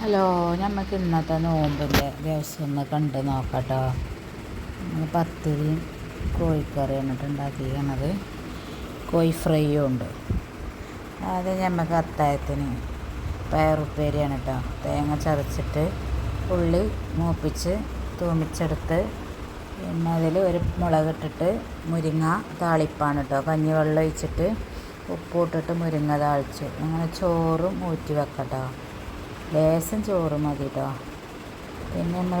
Hello നമുക്ക് ഇന്നത്തെ നോമ്പിന്റെ ദിവസം ഒന്ന് കണ്ട് നോക്കട്ടോ. പത്തിരിയും കോഴിക്കറിയാണ് എന്നിട്ട് ഉണ്ടാക്കിയിരിക്കണത് കോഴി ഫ്രൈയും ഉണ്ട്. അത് നമുക്ക് അത്തായത്തിന് പയറുപ്പേരിയാണ് കേട്ടോ തേങ്ങ ചതച്ചിട്ട് ഉള്ളി മൂപ്പിച്ച് തൂമിച്ചെടുത്ത് പിന്നെ അതിൽ ഒരു മുളക് ഇട്ടിട്ട് മുരിങ്ങ താളിപ്പാണ് കേട്ടോ കഞ്ഞിവെള്ളം ഒഴിച്ചിട്ട് ഉപ്പ് ഇട്ടിട്ട് മുരിങ്ങ താളിച്ചു. അങ്ങനെ ചോറും ഊറ്റി വെക്കട്ടോ. ലേശം ചോറ് മതി കേട്ടോ പിന്നെ നമ്മൾ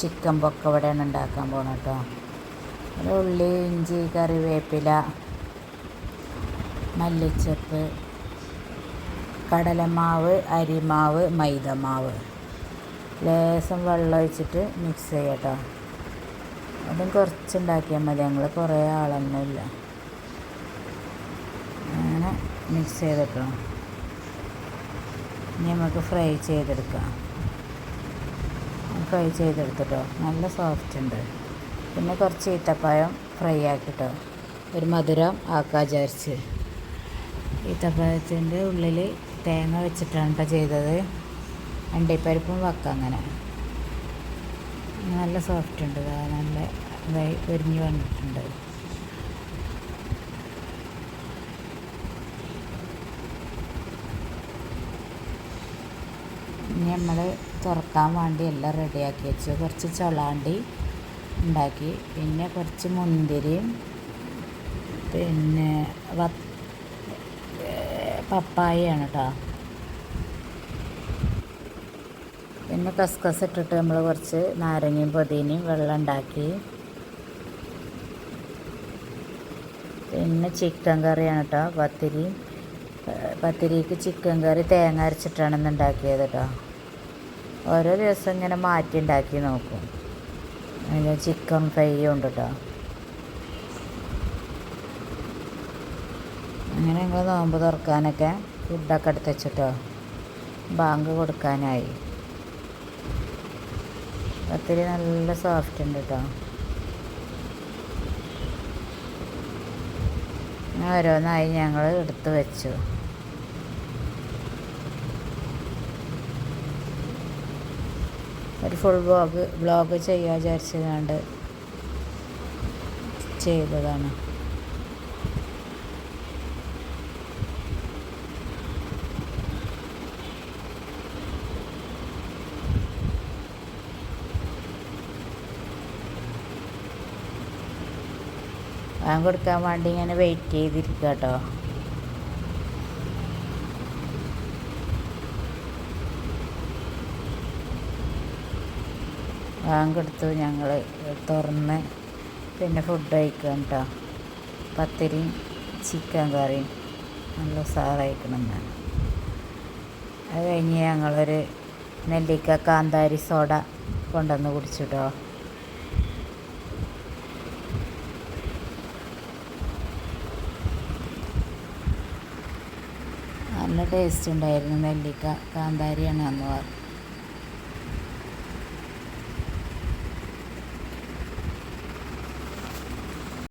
ചിക്കൻ പൊക്കവടയാണ് ഉണ്ടാക്കാൻ പോകണം കേട്ടോ ഒരു ഉള്ളി ഇഞ്ചി കറിവേപ്പില മല്ലിച്ചപ്പ് കടലമാവ് അരിമാവ് മൈദമാവ്. ലേശം വെള്ളം ഒഴിച്ചിട്ട് മിക്സ് കേട്ടോ അതും കുറച്ചുണ്ടാക്കിയാൽ മതി. ഞങ്ങൾ കുറേ ആളൊന്നുമില്ല. അങ്ങനെ മിക്സ് ചെയ്തിട്ടോ. ഇനി നമുക്ക് ഫ്രൈ ചെയ്തെടുക്കാം. ഫ്രൈ ചെയ്തെടുത്തിട്ടോ? നല്ല സോഫ്റ്റ് ഉണ്ട്. പിന്നെ കുറച്ച് ഈത്തപ്പഴം ഫ്രൈ ആക്കിട്ടോ. ഒരു മധുരം ആക്കാൻ വിചാരിച്ച്. ഈത്തപ്പഴത്തിന്റെ ഉള്ളിൽ തേങ്ങ വെച്ചിട്ടാണ് കേട്ടോ ചെയ്തത്. അണ്ടിപ്പരിപ്പും വെക്കാം അങ്ങനെ. നല്ല സോഫ്റ്റ് ഉണ്ട്. നല്ല ഇതായി വന്നിട്ടുണ്ട്. ഇനി നമ്മൾ തുറക്കാൻ വേണ്ടി എല്ലാം റെഡിയാക്കി വെച്ചു. കുറച്ച് ചൊളാണ്ടി ഉണ്ടാക്കി. പിന്നെ കുറച്ച് മുന്തിരിയും പിന്നെ പപ്പായയാണ് കേട്ടോ പിന്നെ കസ്കസ് ഇട്ടിട്ട് നമ്മൾ കുറച്ച് നാരങ്ങയും പുതിനയും വെള്ളം ഉണ്ടാക്കി. പിന്നെ ചിക്കൻ കറിയാണ് കേട്ടോ പത്തിരി പത്തിരിക്ക് ചിക്കൻ കറി തേങ്ങ അരച്ചിട്ടാണ് ഇന്ന് ഉണ്ടാക്കിയത് കേട്ടോ ഓരോ ദിവസം ഇങ്ങനെ മാറ്റി ഉണ്ടാക്കി നോക്കും. അതിന് ചിക്കൻ ഫ്രൈയും ഉണ്ട് കേട്ടോ അങ്ങനെ ഞങ്ങൾ നോമ്പ് തുറക്കാനൊക്കെ ഫുഡൊക്കെ എടുത്ത് വെച്ചിട്ടോ. ബാങ്ക് കൊടുക്കാനായി. പത്തിരി നല്ല സോഫ്റ്റ് ഉണ്ട് കേട്ടോ ഓരോന്നായി ഞങ്ങൾ എടുത്ത് വെച്ചു. ഒരു ഫുൾ വ്ളോഗ് വ്ളോഗ് ചെയ്യാൻ വിചാരിച്ചതാണ്ട് ചെയ്തതാണ്. ഞാൻ കൊടുക്കാൻ വേണ്ടി ഇങ്ങനെ വെയിറ്റ് ചെയ്തിരിക്കുക കേട്ടോ വാങ്ങെടുത്തു ഞങ്ങൾ തുറന്ന് പിന്നെ ഫുഡ് കഴിക്കാം കേട്ടോ പത്തിരി ചിക്കൻ കറി നല്ല സാറായിക്കണമെന്ന് അത് കഴിഞ്ഞ് ഞങ്ങളൊരു നെല്ലിക്ക കാന്താരി സോഡ കൊണ്ടുവന്ന് കുടിച്ചു കേട്ടോ നല്ല ടേസ്റ്റ് ഉണ്ടായിരുന്നു നെല്ലിക്ക കാന്താരിയാണ് അന്ന്